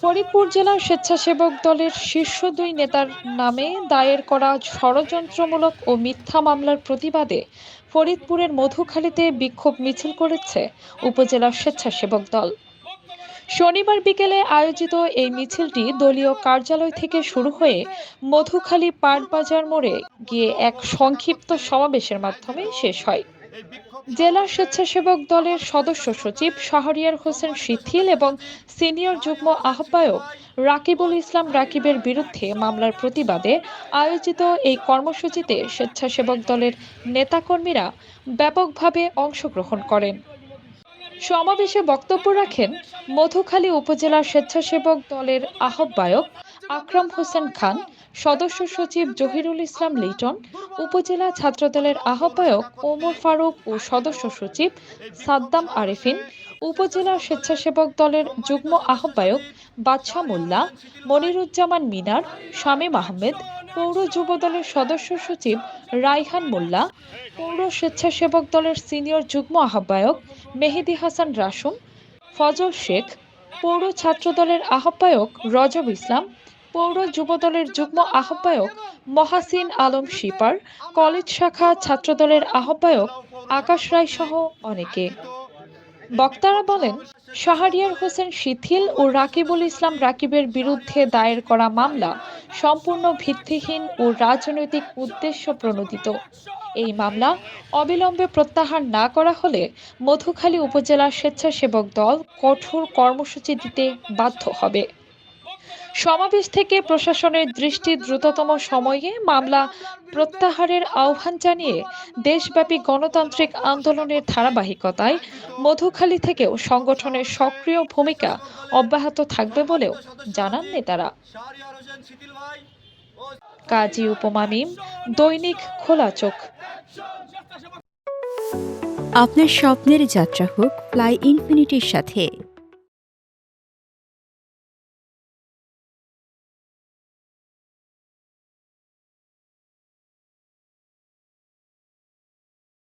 ফরিদপুর জেলার স্বেচ্ছাসেবক দলের শীর্ষ দুই নেতার নামে দায়ের করা ষড়যন্ত্রমূলক ও মিথ্যা মামলার প্রতিবাদে ফরিদপুরের মধুখালীতে বিক্ষোভ মিছিল করেছে উপজেলা স্বেচ্ছাসেবক দল। শনিবার বিকেলে আয়োজিত এই মিছিলটি দলীয় কার্যালয় থেকে শুরু হয়ে মধুখালী পাটবাজার মোড়ে গিয়ে এক সংক্ষিপ্ত সমাবেশের মাধ্যমে শেষ হয়। জেলা স্বেচ্ছাসেবক দলের সদস্য সচিব শাহরিয়ার হোসেন শিথিল এবং সিনিয়র যুগ্ম আহ্বায়ক রাকিবুল ইসলাম রাকিবের বিরুদ্ধে মামলার প্রতিবাদে আয়োজিত এই কর্মসূচিতে স্বেচ্ছাসেবক দলের নেতাকর্মীরা ব্যাপকভাবে অংশগ্রহণ করেন। সমাবেশে বক্তব্য রাখেন মধুখালী উপজেলা স্বেচ্ছাসেবক দলের আহ্বায়ক আকরাম হোসেন খান, সদস্য সচিব জহিরুল ইসলাম লিটন, উপজেলা ছাত্রদলের আহ্বায়ক ওমর ফারুক ও সদস্য সচিব সাদ্দাম আরেফিন, উপজেলা স্বেচ্ছাসেবক দলের যুগ্ম আহ্বায়ক বাদশা মোল্লা, মনিরুজ্জামান মিনার, শামীম আহমেদ, পৌর যুব দলের সদস্য সচিব রাইহান মোল্লা, পৌর স্বেচ্ছাসেবক দলের সিনিয়র যুগ্ম আহ্বায়ক মেহেদি হাসান রাসুম, ফজল শেখ, পৌর ছাত্রদলের আহ্বায়ক রজব ইসলাম পৌর যুবদলের যুগ্ম আহ্বায়ক মহাসিন আলম শিপার, কলেজ শাখা ছাত্রদলের আহ্বায়ক আকাশ রায় সহ অনেকে। বক্তারা বলেন, শাহরিয়ার হোসেন শিথিল ও রাকিবুল ইসলাম রাকিবের বিরুদ্ধে দায়ের করা মামলা সম্পূর্ণ ভিত্তিহীন ও রাজনৈতিক উদ্দেশ্য প্রণোদিত। এই মামলা অবিলম্বে প্রত্যাহার না করা হলে মধুখালী উপজেলা স্বেচ্ছাসেবক দল কঠোর কর্মসূচি দিতে বাধ্য হবে। সমাবেশ থেকে প্রশাসনের দৃষ্টি দ্রুততম সময়ে মামলা প্রত্যাহারের আহ্বান জানিয়ে দেশব্যাপী গণতান্ত্রিক আন্দোলনের ধারাবাহিকতায় মধুখালী থেকেও সংগঠনের সক্রিয় ভূমিকা অব্যাহত থাকবে বলেও জানান নেতারা। কাজী উপমা মিম, দৈনিক খোলা চোখ। আপনার স্বপ্নের যাত্রা হোক, ফ্লাই ইনফিনিটির সাথে